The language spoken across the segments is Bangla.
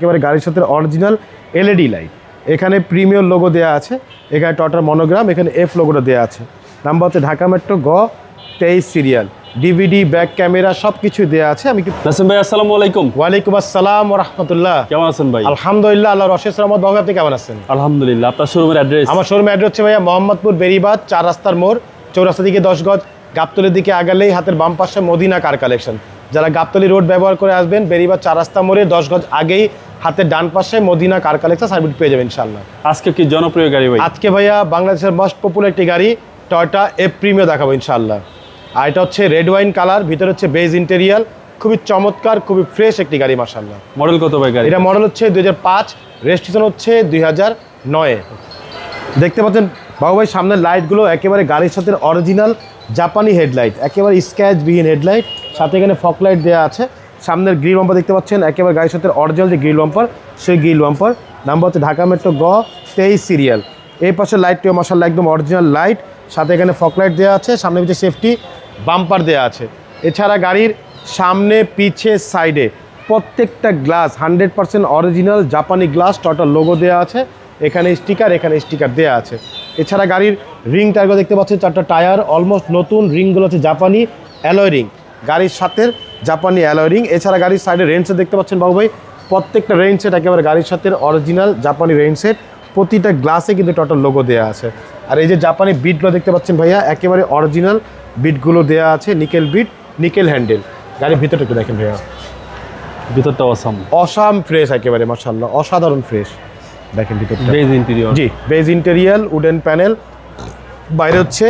একেবারে গাড়ির সাথে অরিজিনাল এলইডি লাইট এখানে প্রিমিয়ার লোগো দেওয়া আছে এখানে টটার মনোগ্রাম এখানে এফ লোগোটা দেওয়া আছে। নাম্বার হচ্ছে ঢাকা মেট্রো গ তেইশ সিরিয়াল ডিভিডি ব্যাক ক্যামেরা সব কিছু দেওয়া আছে। আমি কি নাসিম ভাই আসসালামু আলাইকুম। ওয়ালাইকুম আসসালাম রহমতুল্লাহ। কেমন আছেন ভাই? আলহামদুলিল্লাহ আল্লাহ রশেদ রহমদ বাবু আপনি কেমন আছেন? আলহামদুলিল্লাহ আপনার শোরুমের অ্যাড্রেস আমার শোরুম অ্যাড্রেস হচ্ছে ভাইয়া মোহাম্মদপুর বেরিবাদ চার রাস্তার মোড় চৌরাস্তা দিকে দশ গজ গাবতলির দিকে আগালেই হাতের বাম পাশে মদিনা কার কালেকশন যারা গাবতলি রোড ব্যবহার করে আসবেন বেরিবাদ চার রাস্তা মোড়ে দশ গজ আগেই হাতের ডান পাশে মদিনা কার কালেকশন সার্ভিস পেয়ে যাবেন ইনশাল্লাহ আজকে কি জনপ্রিয় গাড়ি ভাই? আজকে ভাইয়া বাংলাদেশের মোস্ট পপুলার একটি গাড়ি টয়টা এফ প্রিমিও দেখাবো ইনশাল্লাহ আর এটা হচ্ছে রেড ওয়াইন কালার ভিতরে হচ্ছে বেজ ইন্টেরিয়াল খুবই চমৎকার খুবই ফ্রেশ একটি গাড়ি মার্শাল্লাহ মডেল কত ভাই গাড়ি এটা মডেল হচ্ছে দুই হাজার পাঁচ রেজিস্ট্রেশন হচ্ছে দুই হাজার নয়ে। দেখতে পাচ্ছেন বাবু ভাই সামনের লাইটগুলো একেবারে গাড়ির সাথে অরিজিনাল জাপানি হেডলাইট একেবারে স্ক্যাচবিহীন হেডলাইট সাথে এখানে ফক লাইট দেওয়া আছে। সামনের গ্রিল বাম্পার দেখতে পাচ্ছেন, একেবারে গাড়ির সাথে অরিজিনাল যে গ্রিল বাম্পার, সেই গ্রিল বাম্পার। নাম্বার হচ্ছে ঢাকা মেট্রো গ তেইশ সিরিয়াল। এই পাশে লাইটটিও মশাল্লা একদম অরিজিনাল লাইট সাথে এখানে ফক লাইট দেওয়া আছে, সামনে পিছিয়ে সেফটি বাম্পার দেওয়া আছে। এছাড়া গাড়ির সামনে, পিছে সাইডে প্রত্যেকটা গ্লাস হান্ড্রেড পার্সেন্ট অরিজিনাল জাপানি গ্লাস টটাল লোগো দেওয়া আছে। এখানে স্টিকার এখানে স্টিকার দেওয়া আছে। এছাড়া গাড়ির রিং টায়ারগুলো দেখতে পাচ্ছেন, চারটা টায়ার অলমোস্ট নতুন রিংগুলো হচ্ছে জাপানি অ্যালয় রিং গাড়ির সাথে জাপানি অ্যালয়। রিং এছাড়া গাড়ির সাইডে রেঞ্জ দেখতে পাচ্ছেন বাবু ভাই প্রত্যেকটা রেঞ্জ সেট একেবারে গাড়ির সাথে অরিজিনাল জাপানি রেঞ্জ সেট প্রতিটা গ্লাসে কিন্তু টোটাল লোগো দেওয়া আছে। আর এই যে জাপানি বিটগুলো দেখতে পাচ্ছেন ভাইয়া একেবারে অরিজিনাল বিটগুলো দেওয়া আছে নিকেল বিট নিকেল হ্যান্ডেল গাড়ির ভিতরটা একটু দেখেন ভাইয়া। ভিতরটা অসাম অসাম ফ্রেশ একেবারে মার্শাল্লাহ অসাধারণ ফ্রেশ দেখেন ভিতরটা। বেজ ইন্টেরিয়র জি বেজ ইন্টেরিয়াল উডেন প্যানেল বাইরে হচ্ছে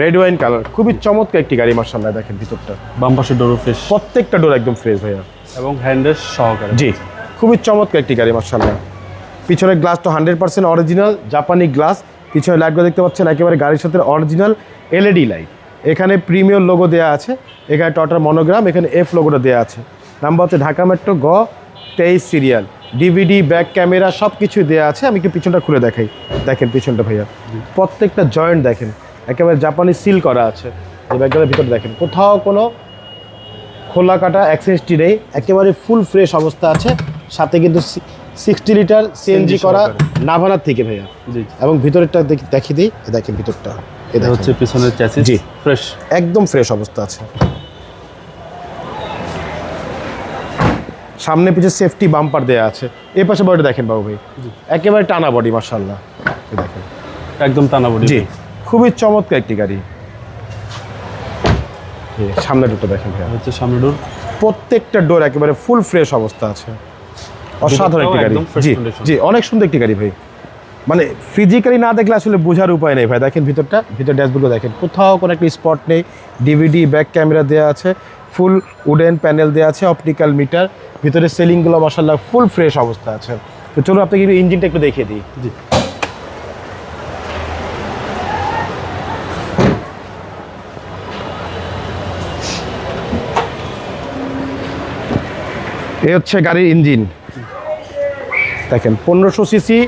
রেড ওয়াইন কালার খুবই চমৎকার একটি গাড়ি মার্শাল্লাহ দেখেন ভিতরটা। বাম পাশে ডোর ফ্রেশ প্রত্যেকটা ডোর একদম ফ্রেশ ভাইয়া। এবং হ্যান্ডেল সহকারে। জি খুবই চমৎকার একটি গাড়ি মার্শাল্লাহ পিছনের গ্লাসটা হান্ড্রেড পার্সেন্ট অরিজিনাল জাপানি গ্লাস পিছনে লাইটগুলো দেখতে পাচ্ছেন একেবারে গাড়ির সাথে অরিজিনাল এলইডি লাইট এখানে প্রিমিয়ার লোগো দেওয়া আছে এখানে টটার মনোগ্রাম এখানে এফ লোগোটা দেওয়া আছে। নাম্বার হচ্ছে ঢাকা মেট্রো গ তেইশ সিরিয়াল ডিভিডি ব্যাক ক্যামেরা সব কিছু দেওয়া আছে। আমি একটু পিছনটা খুলে দেখাই। দেখেন পিছনটা ভাইয়া। প্রত্যেকটা জয়েন্ট দেখেন। একেবারে জাপানি সিল করা আছে। এই ব্যাগটার ভিতরে দেখেন। কোথাও কোনো খোলা কাটা অ্যাক্সেসটি নেই। একেবারে ফুল ফ্রেশ অবস্থা আছে। সাথে কিন্তু সিক্সটি লিটার সিএনজি করা। নাভানার থেকে ভাইয়া। জি এবং ভিতরেরটা দেখি- দিই। এ দেখেন ভিতরটা। এটা হচ্ছে পিছনের চ্যাসিস জি। ফ্রেশ একদম ফ্রেশ অবস্থা আছে। সামনে পিছে সেফটি বাম্পার দেওয়া আছে। এই পাশে বডিটা দেখেন বাবু ভাই। একেবারে টানা বডি মার্শাল্লাহ দেখেন। একদম টানা বডি জি। খুবই চমৎকার একটি গাড়ি। সামনে দুটো দেখেন হচ্ছে সামনে ডোর প্রত্যেকটা ডোর একেবারে ফুল ফ্রেশ অবস্থা আছে। অসাধারণ একটি গাড়ি। জি জি অনেক সুন্দর একটি গাড়ি ভাই। মানে ফিজিক্যালি না দেখলে আসলে বোঝার উপায় নেই ভাই। দেখেন ভিতরটা ভিতর ড্যাশবোর্ডও দেখেন। কোথাও কোনো একটা স্পট নেই। ডিভিডি ব্যাক ক্যামেরা দেওয়া আছে। ফুল উডেন প্যানেল দেওয়া আছে অপটিক্যাল মিটার ভিতরে সেলিংগুলো মাসাল্লাহ ফুল ফ্রেশ অবস্থা আছে। তো চলুন আপনাকে ইঞ্জিনটা একটু দেখিয়ে দিই। জি। এই হচ্ছে গাড়ির ইঞ্জিন। দেখেন পনেরোশো সিসি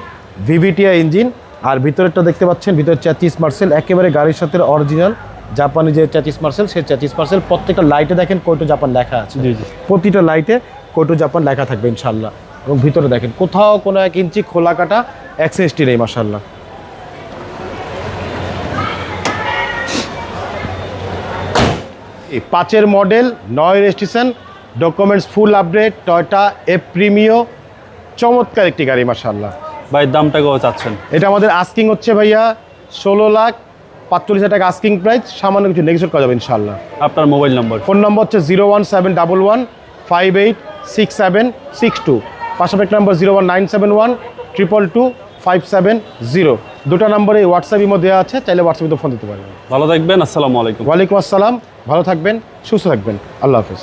ভিভিটিআই ইঞ্জিন আর ভিতরেরটা দেখতে পাচ্ছেন ভিতরে চ্যাচিস মার্সেল একেবারে গাড়ির সাথে অরিজিনাল জাপানি যে চ্যাচিস মার্সেল সেই চ্যাচিস মার্সেল প্রত্যেকটা লাইটে দেখেন কোটো জাপান লেখা আছে। জি জি। প্রতিটা লাইটে কোটো জাপান লেখা থাকবে ইনশাল্লাহ এবং ভিতরে দেখেন কোথাও কোনো এক ইঞ্চি খোলা কাটা অ্যাক্সেসটি নেই মার্শাল্লাহ এই পাঁচের মডেল নয় registration documents full update Toyota এ প্রিমিও চমৎকার একটি গাড়ি মার্শাল্লাহ ভাই দামটা কত চাচ্ছেন? এটা আমাদের আস্কিং হচ্ছে ভাইয়া ষোলো লাখ পাঁচচল্লিশ হাজার টাকা আস্কিং প্রাইস সামান্য কিছু নেগোসিয়েট করা যাবে ইনশাল্লাহ আপনার মোবাইল নম্বর ফোন নম্বর হচ্ছে zero one seven double one five eight six seven six two পাশাপাশি নম্বর zero one nine seven one triple two five seven zero দুটো নম্বরে হোয়াটসঅ্যাপ ইমো দেওয়া আছে চাইলে হোয়াটসঅ্যাপে ফোন দিতে পারবেন। ভালো থাকবেন আসসালামু আলাইকুম। ওয়ালাইকুম আসসালাম ভালো থাকবেন সুস্থ থাকবেন। আল্লাহ হাফেজ।